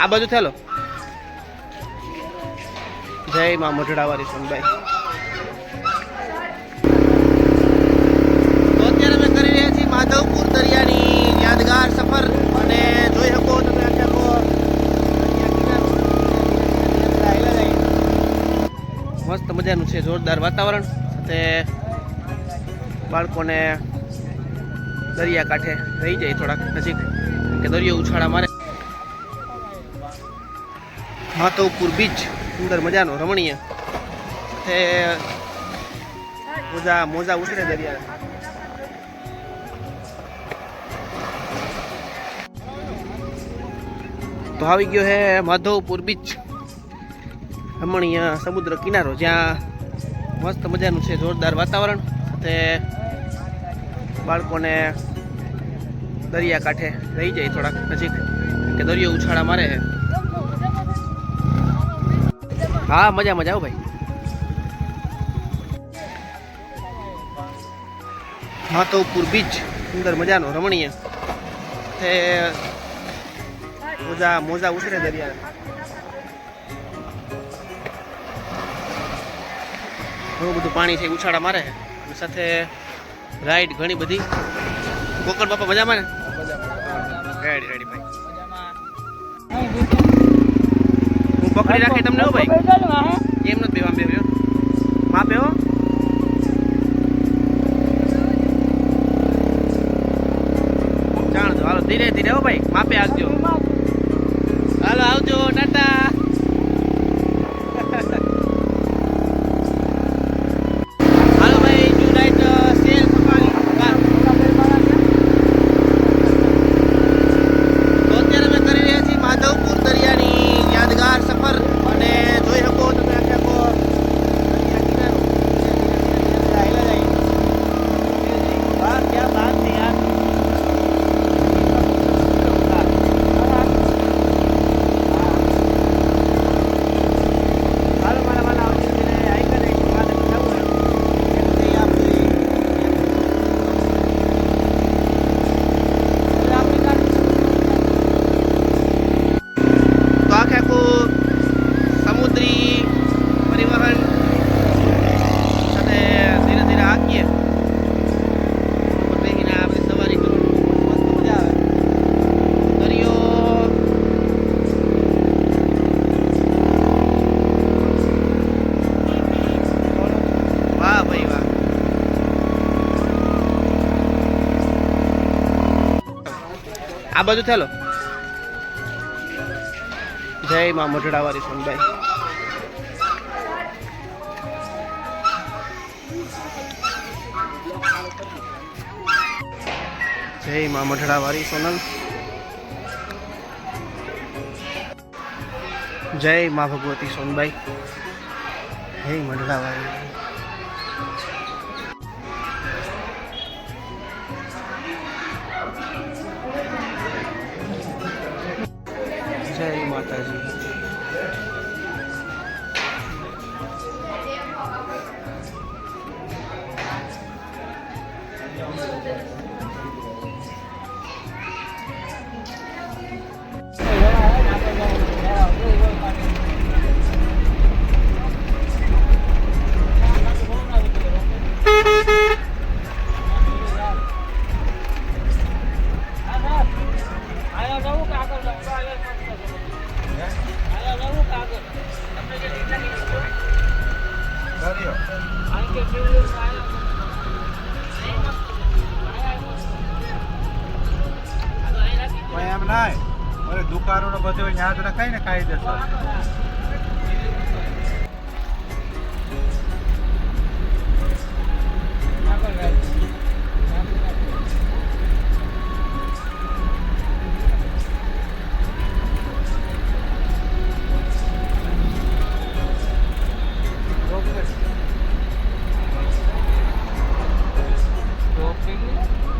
આ બાજુ થેલો. જય મા મઢડાવાળી સોનભાઈ તો માધવપુર દરિયાની યાદગાર સફર. અને જોઈ શકો તમે. મસ્ત મજાનું છે, જોરદાર વાતાવરણ. સાથે બાળકોને દરિયા કાંઠે રહી જાય થોડાક નજીક. કે દરિયો ઉછાળા મારે માધવપુર બીચ સુંદર મજાનો, રમણીય. તે મોજા મોજા ઉતરે દરિયા તો આવી ગયો હે માધવપુર બીચ રમણીય સમુદ્ર કિનારો, જ્યાં મસ્ત મજાનું છે જોરદાર વાતાવરણ. સાથે બાળકોને દરિયા કાંઠે રહી જાય થોડાક નજીક. કે દરિયો ઉછાળા મારે હા મજા મજા આવો ભાઈ. માધવપુર બીચ સુંદર મજાનો રમણીય. તે મોજા મોજા ઉતરે દરિયા ઘણું બધું પાણી છે ઉછાળા મારે. અને સાથે રાઈડ ઘણી બધી. કોકર બાપા મજામાં ને? રેડી રેડી ભાઈ. પકડી રાખે તમને હો ભાઈ? એમ નથી બેવા બેવ્યો માપે હો જાણજો હાલો ધીરે ધીરે હો ભાઈ. માપે આવજો હાલો આવજો ટાટા હાલો ભાઈ new night sale Safari car તો અત્યારે અમે કરી રહ્યા છીએ માધવપુર દરિયાની યાદગાર સફર અને જોઈ શકો તમે આખે આખો દરિયા કિનારો. હાલ્યા જાય. વાહ, ક્યાં બાત છે યાર. હાલો મારા વાલા આવજો તેને આઈકન એક વાત જવું એમ તે આપણી તો આખે આખું સમુદ્રી પરિવહન સાથે ધીરે ધીરે હાંકીએ બેસીને આ બધી સવારી કરવાની મસ્ત મજા આવે દરિયો વાહ ભાઈ વાહ આ બાજુ થેલો. જય માં મઢડાવાળી સોનભાઈ જય માં મઢડાવાળી સોનલ. જય માં ભગવતી સોનભાઈ જય મઢડાવાળી. માતાજી પણ એમ અપનાય દુકાનો દુકાનોને બધું યાદ રખાય ને ખાઈ દેશો Thank you.